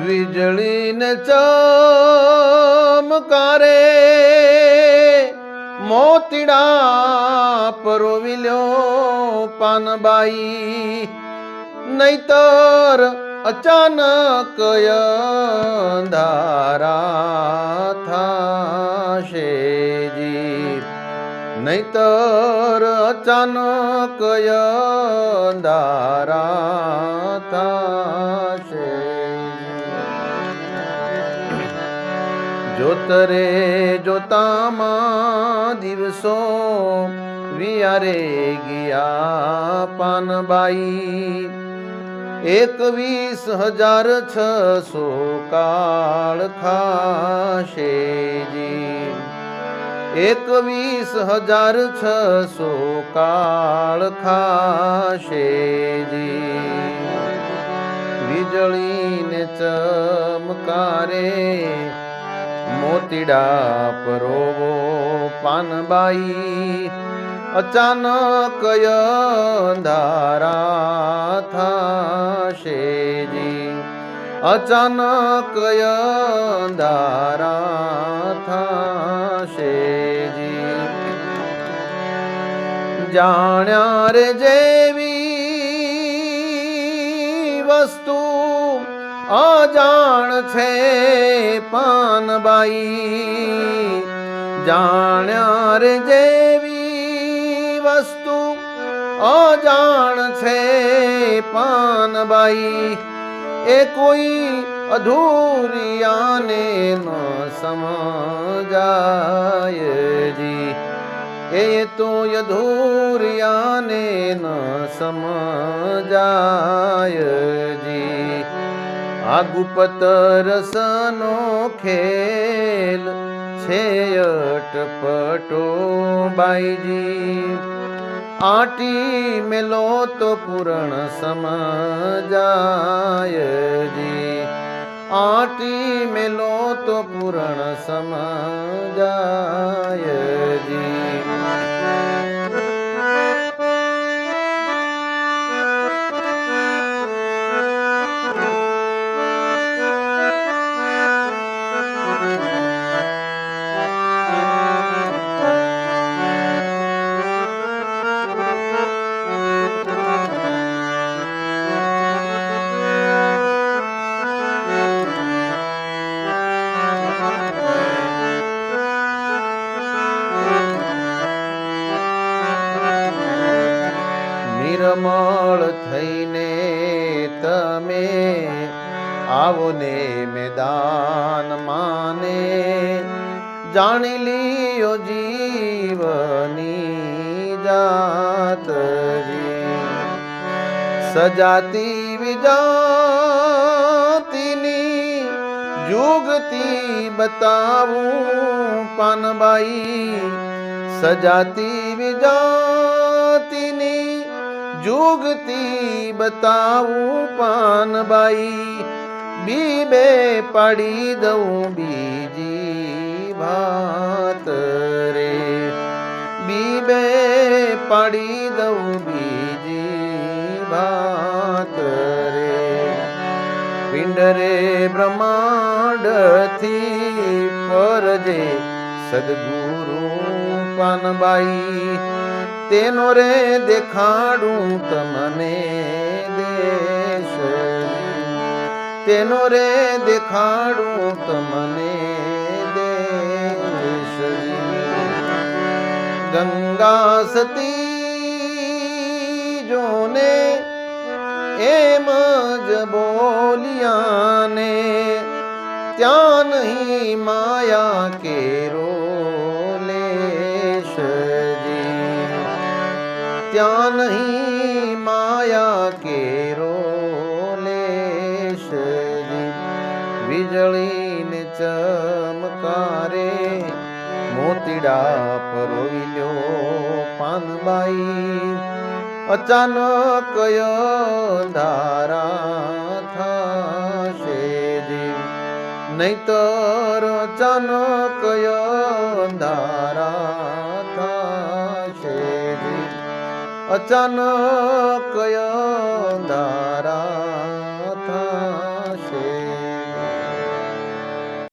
વીજળીને ચમકારે. મોતીડા પરોવિલ્યો પાનબાઈ. નહીતર અચાનક અંધારા થાશે જી. નહીતર અચાનક અંધારા થાશે જોતરે જોતામાં દિવસો વિયારે ગયા પાનબાઈ. એકવીસ હજાર છસો કાળ ખાશે જી. એકવીસ હજાર છસો કાળ ખાશે જી. વીજળીને ચમકારે મોતીડા પરોવો પાનબાઈ અચાનક અંધારા થાશે જી. અચાનક અંધારા થાશે જી. જાણ્યા રે જેવી વસ્તુ અજાણ છે પાનબાઈ જાણ્યા રે જેવી વસ્તુ અજાણ છે પાનબાઈ એ કોઈ અધૂરિયાને ન સમજાય જી. એ તો અધૂરિયાને ન સમજાય જી. આ ગુપત રસનો ખેલ છે અટપટો બાઈજી. આટી મેલો તો પૂરણ સમજાયજી. આટી મેલો તો પૂરણ સમજાય નિર્મળ થઈને તમે આવો ને મેદાન માને. જાણી લિયો જીવની જાત સજાતી વિજાતિની જુગતી બતાવું પાનબાઈ. સજાતી વિજાતિની જુગતી બતાવું પાનબાઈ બીબે પાડી દઉં બીજી ભાત રે. બીબે પાડી દઉં બીજી ભાત રે. પિંડરે બ્રહ્માંડથી પરજે સદગુરુ પાનબાઈ તેનો રે દેખાડું તમને દેશ. તેનો રે દેખાડું તમને દેશ. ગંગા સતી જોને એમ જ બોલિયાને, ત્યાં નહીં માયા કેરો ત્યાં નહીં માયા કેરો લેશજી. વીજળીને ચમકારે, મોતીડા પરોવિલ્યો પાનબાઈ. અચાનક ધારા થશે નહીતર અચાનક ધારા થશે અચાનક અંધારા